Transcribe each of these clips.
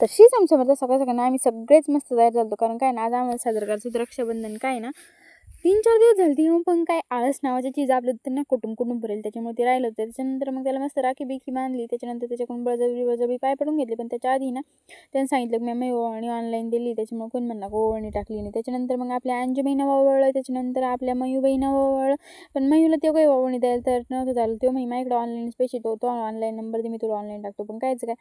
तर शीच आमच्या समर्थ सकाळ सकाळी आम्ही सगळेच मस्त तयार झालो कारण काय ना आज आम्हाला साजरं करायचं रक्षाबंधन. काय ना तीन चार दिवस झाले ती मग पण काय आळस नावाची चीज आपलं त्यांना कुटुंब कुटुंब भरेल. त्याच्यामुळे ते राहिलं होतं. त्याच्यानंतर मग त्याला मस्त राखी बिखी बांधली. त्याच्यानंतर त्याच्याकडून बळजबरी बळजबरी पाय पडून घेतले. पण त्याच्या आधी ना त्यांनी सांगितलं की मी ओवाळणी ऑनलाईन दिली. त्याच्यामुळे कोण म्हणणार ओवळणी टाकली नाही. त्याच्यानंतर मग आपल्या अंजूबाईनं ओवळलं. त्याच्यानंतर आपल्या मयूबाईनं ओवळलं. पण मयूला ते काही ओवळणी द्यायला तर नव्हतं झालं. तो मी माझ्याकडे ऑनलाईन पैसे तो तो ऑनलाईन नंबर दे. मी तुला ऑनलाईन टाकतो. पण कायचं काय.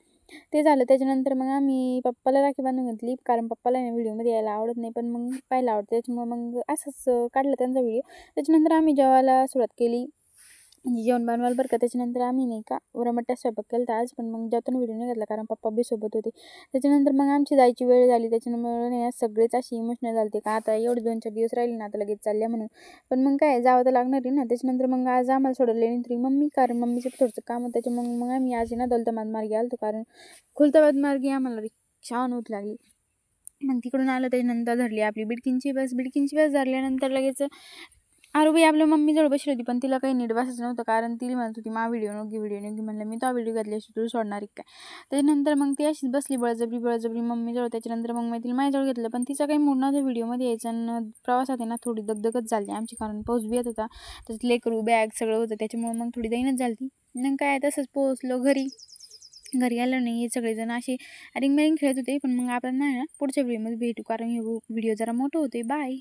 ते झालं. त्याच्यानंतर मग आम्ही पप्पाला राखी बांधून घेतली. कारण पप्पाला व्हिडिओमध्ये यायला आवडत नाही. पण मग पाहायला आवडतं. त्याच्यामुळे मग असंच काढलं त्यांचा व्हिडिओ त्याच्यानंतर आम्ही जेवायला सुरुवात केली. म्हणजे जेवण बनवायला बरं का त्याच्यानंतर आम्ही नाही का उरमट्टा स्वयंपाक केला होता आज पण मग जाताना व्हिडिओ नाही घेतला कारण पप्पा बी सोबत होते. त्याच्यानंतर मग आमची जायची वेळ झाली. त्याच्यामुळे नाही सगळेच अशी इमोशनल होती का आता एवढे दोन चार दिवस राहिले ना आता लगेच चालल्या म्हणून. पण मग काय जावं तर लागणार आहे ना. त्याच्यानंतर मग आज आम्हाला सोडले तरी मम्मी कारण मम्मीचं थोडंसं काम होतं. मग मग आम्ही आज ना दौलताबाद मार्गे आलो कारण खुलताबाद मार्गे आम्हाला रिक्षा नव्हती लागली. मग तिकडून आलं त्याच्यानंतर धरली आपली. बिडकींची बस बिडकींची बस धरल्यानंतर लगेच आरोबी आपल्या मम्मीजवळ बसली होती पण तिला काही नीट बसायचं नव्हतं कारण ती म्हणत होती मा व्हिडिओ नको व्हिडिओ नको. म्हणलं मी तो व्हिडिओ घातल्याशी तुला सोडणार आहे काय? त्याच्यानंतर मग ती अशीच बसली बळजबरी बळजबरी मम्मीजवळ. त्याच्यानंतर मग मी तिला माझ्याजवळ घेतलं पण तिचा काही मूड नव्हता व्हिडिओमध्ये यायचं आणि प्रवासात आहे ना थोडी दगदगच झाली आमची कारण पाऊस बी येत होता. त्याच्यात लेकरू बॅग सगळं होतं त्याच्यामुळे मग थोडी दैनच झाली मग काय तसंच पोहोचलो घरी. घरी आलं नाही हे सगळेजण असे रिंगमिरिंग खेळत होते पण मग आपण नाही ना पुढच्या व्हिडिओमध्ये भेटू कारण हे व्हिडिओ जरा मोठं होते बाय